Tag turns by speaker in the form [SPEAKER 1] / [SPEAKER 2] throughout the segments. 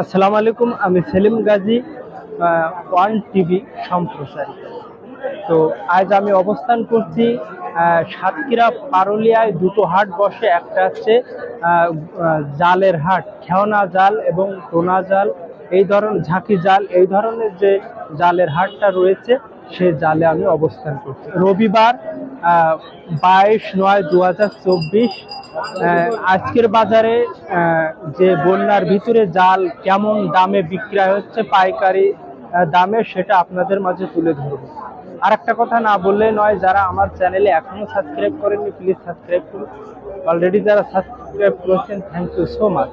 [SPEAKER 1] আসসালামু আলাইকুম, আমি সেলিম গাজী ওয়ান টিভি সম্প্রচার তো আজ আমি অবস্থান করছি সাতক্ষীরা পারুলিয়ায়। দুটো হাট বসে, একটা হচ্ছে জালের হাট, খেওনা জাল এবং টোনা জাল। এই ধরনের ঝাঁকি জাল, এই ধরনের যে জালের হাটটা রয়েছে সে জালে আমি অবস্থান করছি। রবিবার বাইশ নয় দু আজকের বাজারে যে বন্যার ভিতরে জাল কেমন দামে বিক্রয় হচ্ছে, পাইকারি দামে সেটা আপনাদের মাঝে তুলে ধরবো। আর একটা কথা না বললে নয়, যারা আমার চ্যানেলে এখনও সাবস্ক্রাইব করেননি প্লিজ সাবস্ক্রাইব করুন। অলরেডি যারা সাবস্ক্রাইব করেছেন থ্যাংক ইউ সো মাচ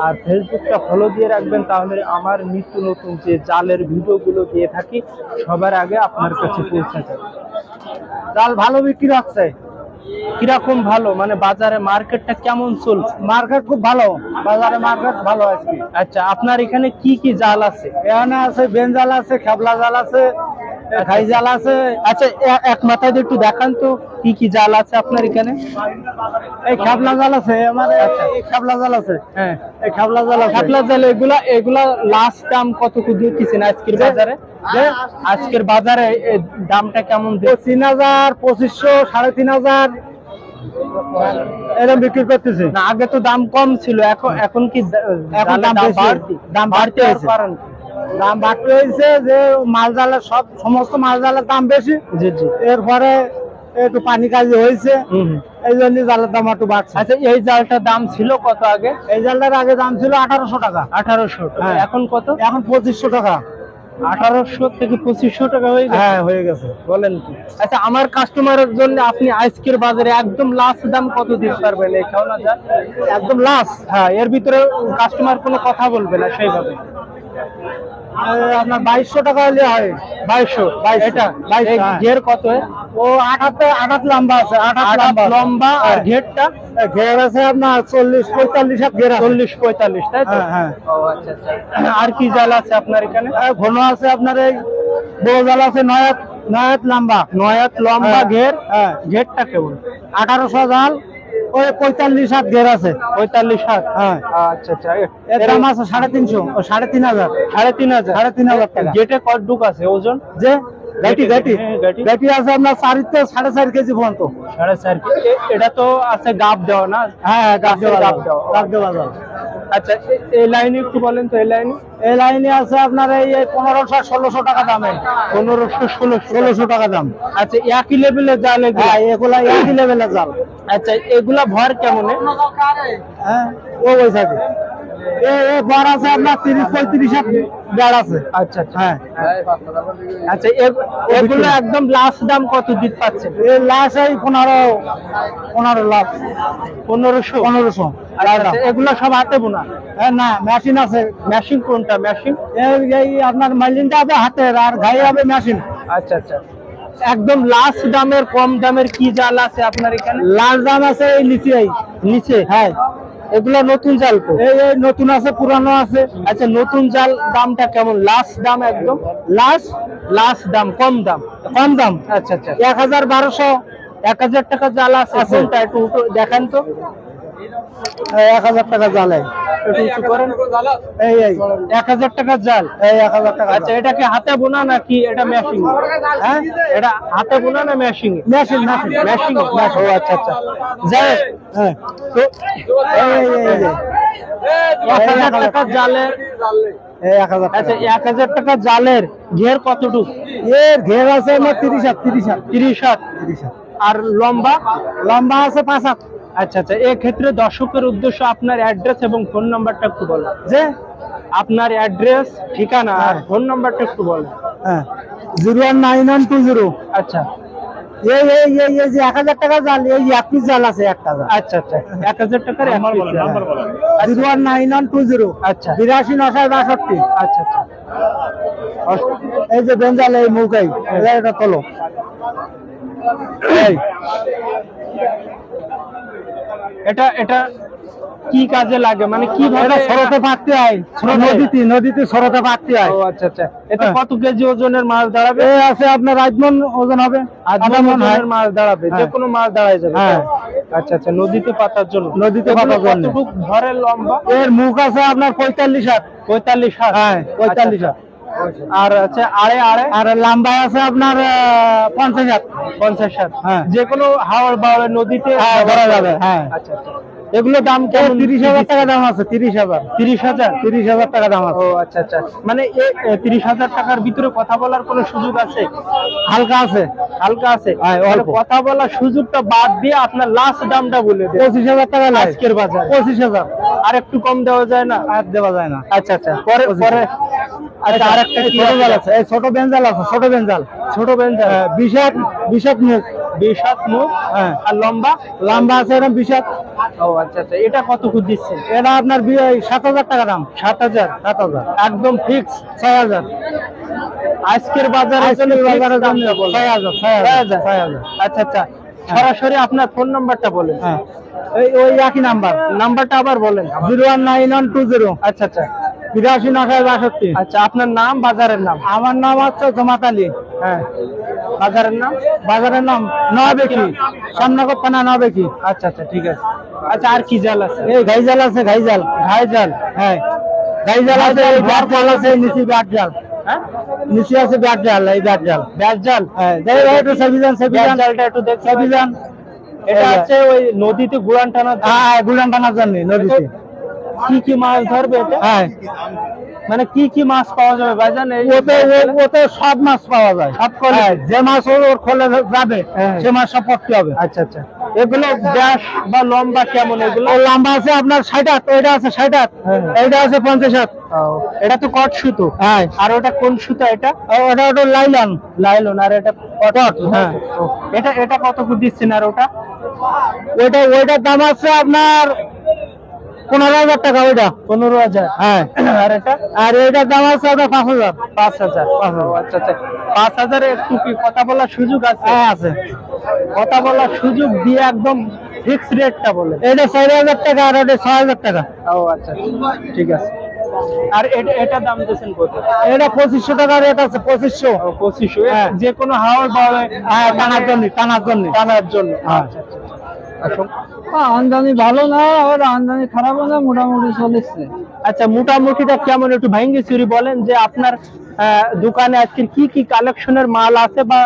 [SPEAKER 1] আর ফেসবুকটা ফলো দিয়ে রাখবেন তাহলে আমার নিত্য নতুন যে জালের ভিডিওগুলো দিয়ে থাকি সবার আগে আপনার কাছে পৌঁছে যাবে। জাল ভালো বিক্রি হচ্ছে? কীরকম ভালো? মানে বাজারে মার্কেটটা কেমন চলছে
[SPEAKER 2] মার্কেট খুব ভালো। বাজারে মার্কেট ভালো আজকে।
[SPEAKER 1] আচ্ছা আপনার এখানে কি কি জাল আছে?
[SPEAKER 2] এখানে আছে বেন জাল আছে খেবলা জাল আছে খাই জাল আছে?
[SPEAKER 1] আচ্ছা এক মাথায় একটু দেখান তো কি কি জাল আছে আপনার এখানে?
[SPEAKER 2] এই খেবলা জাল আছে আমার এই খেবলা জাল আছে।
[SPEAKER 1] হ্যাঁ।
[SPEAKER 2] এই খেবলা জাল আছে।
[SPEAKER 1] শাপলা জাল এগুলা এগুলা লাস্ট দাম কত আজকের বাজারে? আজকের বাজারে দামটা কেমন
[SPEAKER 2] তিন হাজার পঁচিশশো সাড়ে তিন হাজার। এরকম বিক্রি করতেছে।
[SPEAKER 1] না আগে তো দাম কম ছিল এখন এখন কি
[SPEAKER 2] এখন দাম।
[SPEAKER 1] বাড়তি
[SPEAKER 2] দাম বাড়তি হয়েছে। দাম বাড়তে হয়েছে যে মাল জালের সব সমস্ত মাল জালের দাম বেশি।
[SPEAKER 1] জি জি।
[SPEAKER 2] এরপরে একটু পানি কাজি হয়েছে। এই জন্য জালের দাম একটু বাড়ছে।
[SPEAKER 1] আচ্ছা এই জালটার দাম ছিল কত আগে?
[SPEAKER 2] এই জালটার আগে দাম ছিল আঠারোশো টাকা।
[SPEAKER 1] আঠারোশো
[SPEAKER 2] হ্যাঁ।
[SPEAKER 1] এখন কত?
[SPEAKER 2] এখন পঁচিশশো টাকা।
[SPEAKER 1] আঠারোশো থেকে পঁচিশশো টাকা হয়ে গেছে?
[SPEAKER 2] হ্যাঁ হয়ে গেছে।
[SPEAKER 1] বলেন কি। আচ্ছা আমার কাস্টমারের জন্য আপনি আজকের বাজারে একদম লাস্ট দাম কত দিতে পারবেন? এই খাওয়া
[SPEAKER 2] একদম লাস্ট
[SPEAKER 1] হ্যাঁ এর ভিতরে কাস্টমার কোনো কথা বলবে না সেইভাবে।
[SPEAKER 2] আপনার বাইশশো টাকা হলে হয়।
[SPEAKER 1] বাইশশো এটা
[SPEAKER 2] বাইশশো,
[SPEAKER 1] এই
[SPEAKER 2] হ্যাঁ।
[SPEAKER 1] ঘের কত?
[SPEAKER 2] ও আঠাতে আঠাত লম্বা আছে আঠাত লম্বা
[SPEAKER 1] আর
[SPEAKER 2] হ্যাঁ।
[SPEAKER 1] ঘেরটা
[SPEAKER 2] ঘের আছে আপনার চল্লিশ পঁয়তাল্লিশ ঘের
[SPEAKER 1] চল্লিশ পঁয়তাল্লিশ তাই তো?
[SPEAKER 2] হ্যাঁ, হ্যাঁ।
[SPEAKER 1] আচ্ছা আচ্ছা। আর কি জাল আছে আপনার এখানে?
[SPEAKER 2] ঘন আছে আপনার এই বড় জাল আছে নয়াত নয়াত লম্বা।
[SPEAKER 1] নয়াত লম্বা
[SPEAKER 2] হ্যাঁ,
[SPEAKER 1] ঘের
[SPEAKER 2] হ্যাঁ।
[SPEAKER 1] ঘেরটা কেমন?
[SPEAKER 2] আঠারোশো জাল। ওই পঁয়তাল্লিশ হাত ঘের আছে।
[SPEAKER 1] পঁয়তাল্লিশ হাত?
[SPEAKER 2] হ্যাঁ।
[SPEAKER 1] আচ্ছা আচ্ছা।
[SPEAKER 2] এর দাম আছে সাড়ে তিনশো ও সাড়ে তিন হাজার।
[SPEAKER 1] সাড়ে তিন হাজার?
[SPEAKER 2] সাড়ে তিন হাজার টাকা।
[SPEAKER 1] গেটে কত ডুক আছে? ওজন?
[SPEAKER 2] যে? গাটি গাটি
[SPEAKER 1] হ্যাঁ, গাটি।
[SPEAKER 2] গাটি আছে আপনার চারিতে সাড়ে চার কেজি পর্যন্ত।
[SPEAKER 1] সাড়ে চার কেজি। এটা তো আছে গাব দেওয়া না?
[SPEAKER 2] হ্যাঁ হ্যাঁ দেওয়া
[SPEAKER 1] দেওয়া।
[SPEAKER 2] দেওয়া যাবে।
[SPEAKER 1] আচ্ছা এই লাইনে একটু বলেন তো এই লাইনে
[SPEAKER 2] এই লাইনে আছে আপনার এই পনেরোশো ষোলোশো টাকা দামে।
[SPEAKER 1] পনেরোশো ষোলোশো।
[SPEAKER 2] ষোলোশো টাকা দাম।
[SPEAKER 1] আচ্ছা একই লেভেলের জাল
[SPEAKER 2] হ্যাঁ এগুলা একই লেভেলের জাল।
[SPEAKER 1] আচ্ছা এগুলা ভর কেমন?
[SPEAKER 2] হ্যাঁ ও ওই থাকে এ এ আছে আপনার তিরিশ পঁয়ত্রিশ হাত আছে।
[SPEAKER 1] আচ্ছা আচ্ছা।
[SPEAKER 2] হ্যাঁ।
[SPEAKER 1] আচ্ছা এগুলো একদম লাস্ট দাম কত দিতে পাচ্ছেন?
[SPEAKER 2] এই লাশ এই পনেরো পনেরো লাখ।
[SPEAKER 1] পনেরোশো?
[SPEAKER 2] পনেরোশো।
[SPEAKER 1] এগুলো সব হাতে বোনা?
[SPEAKER 2] হ্যাঁ না মেশিন আছে।
[SPEAKER 1] মেশিন কোনটা? মেশিন
[SPEAKER 2] এই আপনার মাইলিনটা হবে হাতের আর ঘাই হবে মেশিন
[SPEAKER 1] আচ্ছা আচ্ছা। একদম লাস্ট দামের কম দামের কি জাল আছে আপনার এখানে?
[SPEAKER 2] লাল দাম আছে এই নিচে
[SPEAKER 1] নিচে?
[SPEAKER 2] হ্যাঁ।
[SPEAKER 1] এগুলো নতুন জাল তো?
[SPEAKER 2] এই নতুন আছে পুরানো আছে।
[SPEAKER 1] আচ্ছা নতুন জাল দামটা কেমন? লাস্ট দাম একদম?
[SPEAKER 2] লাস্ট?
[SPEAKER 1] লাস্ট দাম কম দাম?
[SPEAKER 2] কম দাম।
[SPEAKER 1] আচ্ছা আচ্ছা।
[SPEAKER 2] এক হাজার বারোশো
[SPEAKER 1] এক হাজার টাকা জাল আছে কোনটা? একটু দেখান তো।
[SPEAKER 2] এক হাজার টাকা জালে
[SPEAKER 1] একটু উঁচু করেন।
[SPEAKER 2] এই এই
[SPEAKER 1] এক হাজার টাকা জাল
[SPEAKER 2] এই এক হাজার টাকা
[SPEAKER 1] আচ্ছা এটা কি হাতে বোনা নাকি এটা মেশিং
[SPEAKER 2] হ্যাঁ?
[SPEAKER 1] এটা হাতে বোনা না মেশিং
[SPEAKER 2] মেশিন মেশিন
[SPEAKER 1] মেশিং ও আচ্ছা আচ্ছা। যাই
[SPEAKER 2] হ্যাঁ।
[SPEAKER 1] তো
[SPEAKER 2] এই এই এই এই। যে।
[SPEAKER 1] এক হাজার টাকা আচ্ছা এক হাজার টাকা জালের ঘের কতটুকু?
[SPEAKER 2] এর ঘের আছে আমার তিরিশ হাত তিরিশ হাত।
[SPEAKER 1] তিরিশ হাত।
[SPEAKER 2] তিরিশ হাত।
[SPEAKER 1] আর লম্বা?
[SPEAKER 2] লম্বা আছে পাঁচ হাত।
[SPEAKER 1] আচ্ছা আচ্ছা এক্ষেত্রে দর্শকের উদ্দেশ্য আপনার অ্যাড্রেস এবং ফোন নাম্বারটা একটু বলেন।
[SPEAKER 2] যে
[SPEAKER 1] আপনার অ্যাড্রেস ঠিকানা আর
[SPEAKER 2] হ্যাঁ।
[SPEAKER 1] ফোন নাম্বারটা একটু বলেন।
[SPEAKER 2] হ্যাঁ zero one nine one two zero.
[SPEAKER 1] আচ্ছা।
[SPEAKER 2] এই এই এই এই যে এক হাজার টাকা জাল এই এক পিস জাল আছে একটা জাল।
[SPEAKER 1] আচ্ছা আচ্ছা এক হাজার টাকার এক
[SPEAKER 2] one nine one two zero.
[SPEAKER 1] আচ্ছা।
[SPEAKER 2] বিরাশি নশো বাষট্টি।
[SPEAKER 1] আচ্ছা আচ্ছা।
[SPEAKER 2] এই যে বেঞ্জাল এই মৌকাই এটা তোলো। এই।
[SPEAKER 1] এটা এটা কি কাজে লাগে? মানে কীভাবে
[SPEAKER 2] সরতে পারতে হয় নদীতে নদীতে সরতে পারতে হয়।
[SPEAKER 1] ও আচ্ছা আচ্ছা। এটা
[SPEAKER 2] হ্যাঁ।
[SPEAKER 1] কত কেজি ওজনের মাছ দাঁড়াবে?
[SPEAKER 2] এই আছে আপনার আজমন ওজন হবে। মন হয়।
[SPEAKER 1] ওজনের মাছ দাঁড়াবে যে
[SPEAKER 2] হ্যাঁ।
[SPEAKER 1] কোনো মাছ দাঁড়ায় যাবে।
[SPEAKER 2] হ্যাঁ।
[SPEAKER 1] আচ্ছা আচ্ছা নদীতে পাতার জন্য।
[SPEAKER 2] নদীতে পাতার জন্য।
[SPEAKER 1] কতটুক ঘরের লম্বা?
[SPEAKER 2] এর মুখ আছে আপনার পঁয়তাল্লিশ হাত।
[SPEAKER 1] পঁয়তাল্লিশ হাত।
[SPEAKER 2] হ্যাঁ পঁয়তাল্লিশ হাত।
[SPEAKER 1] আর আছে আড়ে আড়ে
[SPEAKER 2] আর লম্বা আছে আপনার পঞ্চাশ হাত
[SPEAKER 1] পঞ্চাশ হাত
[SPEAKER 2] হ্যাঁ।
[SPEAKER 1] যে কোনো হাওড় বা নদীতে
[SPEAKER 2] হ্যাঁ, ধরা যাবে, হ্যাঁ।
[SPEAKER 1] আচ্ছা আচ্ছা এগুলো দাম কেমন?
[SPEAKER 2] তিরিশ হাজার টাকা দাম আছে তিরিশ হাজার।
[SPEAKER 1] তিরিশ হাজার?
[SPEAKER 2] তিরিশ হাজার টাকা দাম আছে।
[SPEAKER 1] ও আচ্ছা আচ্ছা। মানে তিরিশ হাজার টাকার ভিতরে কথা বলার কোনো সুযোগ আছে?
[SPEAKER 2] হালকা আছে।
[SPEAKER 1] হালকা আছে?
[SPEAKER 2] হ্যাঁ।
[SPEAKER 1] কথা বলার সুযোগটা বাদ দিয়ে আপনার লাস্ট দামটা বলে দেন।
[SPEAKER 2] পঁচিশ হাজার টাকা
[SPEAKER 1] আজকের বাজার।
[SPEAKER 2] পঁচিশ হাজার।
[SPEAKER 1] আর একটু কম দেওয়া যায় না?
[SPEAKER 2] আর দেওয়া যায় না।
[SPEAKER 1] আচ্ছা আচ্ছা। পরে পরে। আচ্ছা আর একটা
[SPEAKER 2] ছোট বেঞ্জাল আছে। এই ছোট বেঞ্জাল আছে ছোট বেঞ্জাল।
[SPEAKER 1] ছোট বেঞ্জার
[SPEAKER 2] বিষাদ বিষাদ মুখ।
[SPEAKER 1] বিশ হাত মুখ
[SPEAKER 2] হ্যাঁ।
[SPEAKER 1] আর লম্বা?
[SPEAKER 2] লম্বা আছে এরকম বিষাদ।
[SPEAKER 1] ও আচ্ছা আচ্ছা। এটা কত করে দিচ্ছেন
[SPEAKER 2] এটা আপনার সাত হাজার টাকা দাম।
[SPEAKER 1] সাত হাজার?
[SPEAKER 2] সাত হাজার।
[SPEAKER 1] একদম ফিক্স
[SPEAKER 2] ছয় হাজার।
[SPEAKER 1] আজকের বাজারে
[SPEAKER 2] আজকের বাজারের জন্য ছয় হাজার ছয় হাজার ছয় হাজার?
[SPEAKER 1] আচ্ছা আচ্ছা। সরাসরি আপনার ফোন নাম্বারটা বলেন।
[SPEAKER 2] হ্যাঁ। এই ওই একই নাম্বার
[SPEAKER 1] নাম্বারটা আবার বলেন।
[SPEAKER 2] Zero one nine one two zero.
[SPEAKER 1] আচ্ছা আচ্ছা।
[SPEAKER 2] বিরাশি নশো বাষট্টি।
[SPEAKER 1] আচ্ছা আপনার নাম বাজারের নাম?
[SPEAKER 2] আমার নাম হচ্ছে জমাত আলী।
[SPEAKER 1] হ্যাঁ। বাজারের নাম?
[SPEAKER 2] বাজারের নাম নবেকি সামনগর থানা নবেকি
[SPEAKER 1] আচ্ছা আচ্ছা ঠিক আছে। আচ্ছা আর কি জাল আছে?
[SPEAKER 2] এই ঘাইজাল আছে ঘাইজাল
[SPEAKER 1] ঘাইজাল
[SPEAKER 2] হ্যাঁ। ঘাইজাল আছে এই ব্যাট জাল আছে নিচে ব্যাট জাল।
[SPEAKER 1] হ্যাঁ?
[SPEAKER 2] নিচে আছে ব্যাট জাল এই ব্যাট জাল।
[SPEAKER 1] ব্যাস জাল?
[SPEAKER 2] হ্যাঁ দেখ ভাই একটু সেবিজান সেবিজান
[SPEAKER 1] জালটা একটু দেখতে
[SPEAKER 2] সেবিজান
[SPEAKER 1] এটা আছে ওই নদীতে গুড়ান টানা
[SPEAKER 2] হ্যাঁ গুড়ান টানার জন্য নদীতে।
[SPEAKER 1] কি কি মাছ ধরবে এটা?
[SPEAKER 2] হ্যাঁ।
[SPEAKER 1] মানে কি কি মাছ পাওয়া যাবে ভাইজান
[SPEAKER 2] ওতে ওতে সব মাছ পাওয়া যায়।
[SPEAKER 1] সব quality?
[SPEAKER 2] হ্যাঁ, যে মাছ ওর খোলে যাবে
[SPEAKER 1] হ্যাঁ।
[SPEAKER 2] সে মাছ সব পড়তে হবে।
[SPEAKER 1] আচ্ছা আচ্ছা। এগুলো ব্যাস বা লম্বা কেমন এগুলো?
[SPEAKER 2] লম্বা আছে আপনার ষাট হাত এটা আছে ষাট হাত
[SPEAKER 1] হ্যাঁ।
[SPEAKER 2] এইটা আছে পঞ্চাশ হাত।
[SPEAKER 1] এটা তো কট সুতো।
[SPEAKER 2] হ্যাঁ।
[SPEAKER 1] আর ওটা কোন সুতো এটা?
[SPEAKER 2] ওটা ওটা লাইলন।
[SPEAKER 1] লাইলন আর এটা
[SPEAKER 2] কটক হ্যাঁ।
[SPEAKER 1] এটা এটা কত দিচ্ছেন আর ওটা?
[SPEAKER 2] ওইটা ওইটার দাম আছে আপনার পনেরো হাজার টাকা ওইটা।
[SPEAKER 1] পনেরো হাজার।
[SPEAKER 2] হ্যাঁ।
[SPEAKER 1] আর এটা?
[SPEAKER 2] আর এইটার দাম আছে আপনার পাঁচ হাজার।
[SPEAKER 1] পাঁচ হাজার। আচ্ছা আচ্ছা। পাঁচ হাজারে একটু কি কথা বলার সুযোগ আছে?
[SPEAKER 2] হ্যাঁ আছে।
[SPEAKER 1] কথা বলার সুযোগ দিয়ে একদম ফিক্স রেটটা বলে।
[SPEAKER 2] এইটা চার হাজার টাকা আর ওটা ছয় হাজার টাকা।
[SPEAKER 1] ও আচ্ছা ঠিক আছে। আর এটা এটা দাম দিয়েছেন কত?
[SPEAKER 2] এটা পঁচিশশো টাকা রেট আছে পঁচিশশো।
[SPEAKER 1] পঁচিশশো।
[SPEAKER 2] হ্যাঁ।
[SPEAKER 1] যে কোনো হাওয়ার বাওয়ার
[SPEAKER 2] হ্যাঁ টানার জন্য টানার জন্য।
[SPEAKER 1] টানার জন্য।
[SPEAKER 2] হ্যাঁ।
[SPEAKER 1] আচ্ছা আচ্ছা আচ্ছা।
[SPEAKER 2] আমদানি ভালো না আর আমদানি খারাপও না মোটামুটি চলেছে।
[SPEAKER 1] আচ্ছা মোটামুটিটা কেমন একটু ভাঙ্গি চুরি বলেন যে আপনার দোকানে আজকে কি কি কালেকশনের মাল আছে বা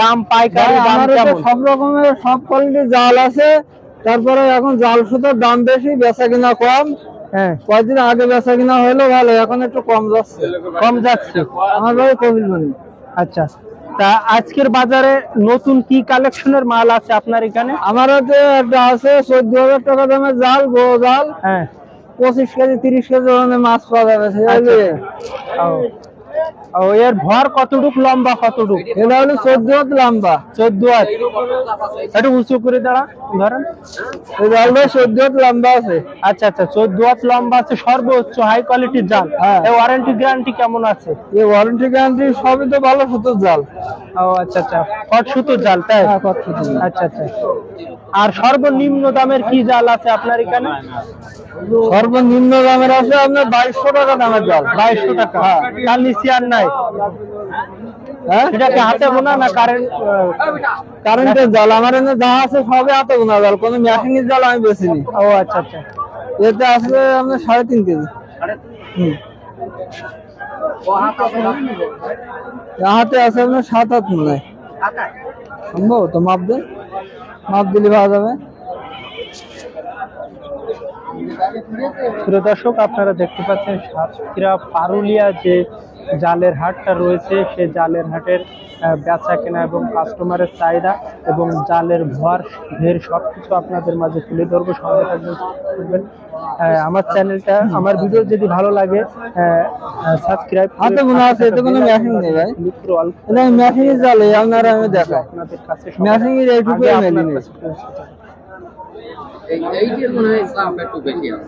[SPEAKER 1] দাম পাইকারি দাম কেমন?
[SPEAKER 2] সব রকমের সব কোয়ালিটির জাল আছে। তারপরে এখন জাল সুতোর দাম বেশি বেচা কিনা কম।
[SPEAKER 1] হ্যাঁ।
[SPEAKER 2] কয়েকদিন আগে বেচা কিনা হলো ভালো এখন একটু কম যাচ্ছে।
[SPEAKER 1] কম যাচ্ছে।
[SPEAKER 2] আমার বাড়ি। কবিলবাড়ি
[SPEAKER 1] আচ্ছা। তা আজকের বাজারে নতুন কি কালেকশনের মাল আছে আপনার এখানে?
[SPEAKER 2] আমার হাতে একটা আছে চোদ্দ হাজার টাকা দামের জাল বড় জাল।
[SPEAKER 1] হ্যাঁ।
[SPEAKER 2] পঁচিশ কেজি তিরিশ কেজি মাছ পাওয়া যাবে
[SPEAKER 1] ও। এর ভর কতটুক লম্বা কতটুক?
[SPEAKER 2] এটা হলো চোদ্দ হাত লম্বা।
[SPEAKER 1] চোদ্দ হাত একটু উঁচু করে দাঁড়া ধরেন।
[SPEAKER 2] চোদ্দ হাত লম্বা আছে।
[SPEAKER 1] আচ্ছা আচ্ছা চোদ্দ হাত লম্বা আছে সর্বোচ্চ হাই কোয়ালিটির জাল।
[SPEAKER 2] হ্যাঁ।
[SPEAKER 1] এই ওয়ারেন্টি গ্যারান্টি কেমন আছে?
[SPEAKER 2] এই ওয়ারেন্টি গ্যারান্টি সবই তো ভালো সুতোর জাল।
[SPEAKER 1] ও আচ্ছা আচ্ছা কট সুতোর জাল তাই?
[SPEAKER 2] হ্যাঁ।
[SPEAKER 1] আচ্ছা আচ্ছা। আর সর্বনিম্ন দামের কি জাল আছে আপনার এখানে?
[SPEAKER 2] সর্বনিম্ন দামের আছে আপনার বাইশশো টাকা দামের জল
[SPEAKER 1] বাইশশো টাকা। তার নিচে আর নাই।
[SPEAKER 2] হ্যাঁ
[SPEAKER 1] কি হাতে বোনা না কারেন্ট
[SPEAKER 2] কারেন্টের জাল? আমার এনে যা আছে সবই হাতে বোনা জাল। কোনো মেশিনের জাল আমি
[SPEAKER 1] ও আচ্ছা আচ্ছা।
[SPEAKER 2] এতে আসবে আপনার সাড়ে তিন কেজি। হুম। হাতে আছে আপনার সাত হাত মনে হয় সম্ভব তো মাপ দেন? মাপ দিলে পাওয়া যাবে।
[SPEAKER 1] প্রিয় দর্শক আপনারা দেখতে পাচ্ছেন সাতক্ষীরা পারুলিয়া যে জালের হাটটা রয়েছে সেই জালের হাটের বেচা কেনা এবং কাস্টমারের চাহিদা এবং জালের ভর ঘের সব কিছু আপনাদের মাঝে তুলে ধরবো। সঙ্গে থাকবেন আমার চ্যানেলটা আমার ভিডিও যদি ভালো লাগে সাবস্ক্রাইব
[SPEAKER 2] হাতে আছে এতে কোনো মেশিন নেই ভাই।
[SPEAKER 1] মিত্র অল্প।
[SPEAKER 2] এটা মেশিনের আপনারা আমি দেখাই।
[SPEAKER 1] আপনাদের কাছে
[SPEAKER 2] মেশিনের এইটুকু মেলি নেই
[SPEAKER 1] কাছে পৌঁছে যাবে।
[SPEAKER 2] তাহলে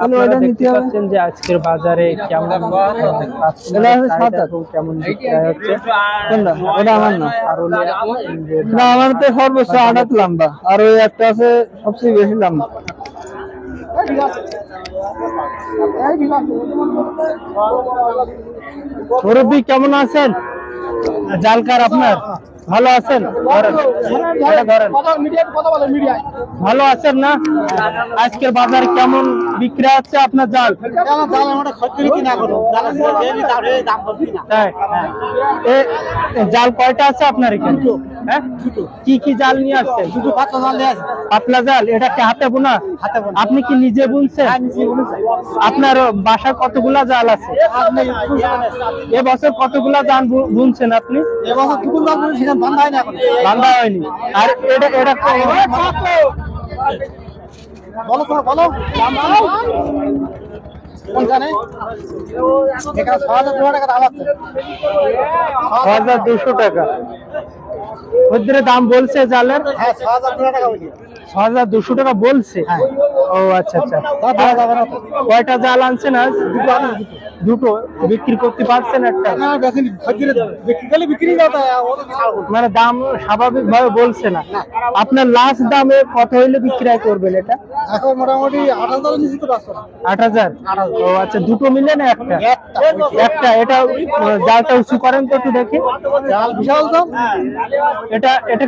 [SPEAKER 1] আপনারা
[SPEAKER 2] নিতে হবে।
[SPEAKER 1] যে আজকের বাজারে কেমন কেমন
[SPEAKER 2] ওটা আমার না। আমার তো সর্বোচ্চ আট লম্বা। আর ওই একটা আছে সবচেয়ে বেশি লম্বা।
[SPEAKER 1] মুরব্বী কেমন আছেন? জালকার আপনার? ভালো আছেন? ধরেন। ধরেন। ভালো আছেন না? আজকের বাজার কেমন? বিক্রি হচ্ছে আপনার জাল? জাল কয়টা আছে আপনার এখানে? হ্যাঁ? কি কি জাল নিয়ে আসছেন? পাতলা জাল? এটা কি হাতে বোনা? আপনি কি নিজে বুনছেন? আপনার বাসায় কতগুলা জাল আছে? এবছর কতগুলা জাল বুনছেন আপনি? বান্ধা হয়নি। আর এটা এটা
[SPEAKER 3] বলো তোমার বলো। কোনখানে? এখানে ছ হাজার দু টাকা দাম আছে।
[SPEAKER 1] ছ হাজার দুশো টাকা। ওদের দাম বলছে জালের?
[SPEAKER 3] হ্যাঁ ছ হাজার টাকা
[SPEAKER 1] ছ হাজার দুশো টাকা বলছে?
[SPEAKER 3] হ্যাঁ।
[SPEAKER 1] ও আচ্ছা আচ্ছা। কয়টা জাল আনছেন আজ? দুটো। বিক্রি করতে পারছেন একটা। মানে দাম স্বাভাবিক ভাবে বলছে না। আপনার লাস্ট দামে কত হইলে বিক্রয় করবেন এটা?
[SPEAKER 3] এখন মোটামুটি আট হাজার নিচে তো
[SPEAKER 1] আট হাজার? ও আচ্ছা দুটো মিলে না একটা?
[SPEAKER 3] একটা।
[SPEAKER 1] একটা এটা জালটা উঁচু করেন তো একটু দেখি।
[SPEAKER 3] জাল বিশাল দাম
[SPEAKER 1] এটা এটা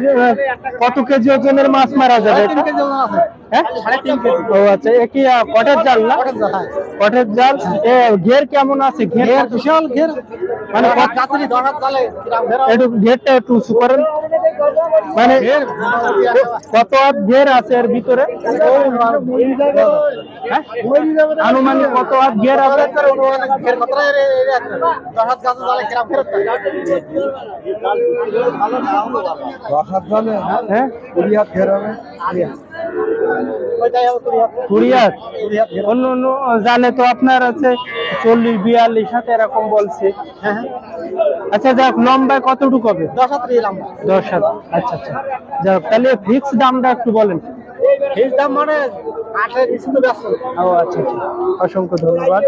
[SPEAKER 1] কত কেজি ওজনের মাছ মারা যাবে এটা? হ্যাঁ? ও আচ্ছা এ কি কটের জাল না?
[SPEAKER 3] কটের জাল, হ্যাঁ।
[SPEAKER 1] এ ঘের কেমন আছে? ঘের
[SPEAKER 3] বিশাল ঘের।
[SPEAKER 1] মানে
[SPEAKER 3] মানে?
[SPEAKER 1] একটু ঘেরটা একটু উঁচু করেন। মানে কত হাত ঘের আছে এর ভিতরে? হ্যাঁ? আনুমানিক কত হাত ঘের আছে?
[SPEAKER 3] দশ হাত জালে
[SPEAKER 1] হ্যাঁ?
[SPEAKER 3] কুড়ি হাত ঘের হবে।
[SPEAKER 1] অন্য অন্য জালে তো আপনার আছে চল্লিশ বিয়াল্লিশ হাত এরকম বলছে।
[SPEAKER 3] হ্যাঁ হ্যাঁ।
[SPEAKER 1] আচ্ছা যাক লম্বায় কতটুকু হবে?
[SPEAKER 3] দশ হাত
[SPEAKER 1] দশ হাত। আচ্ছা আচ্ছা। যাক তাহলে ফিক্স দামটা একটু বলেন।
[SPEAKER 3] এই দাম মানে
[SPEAKER 1] ও আচ্ছা আচ্ছা। অসংখ্য ধন্যবাদ।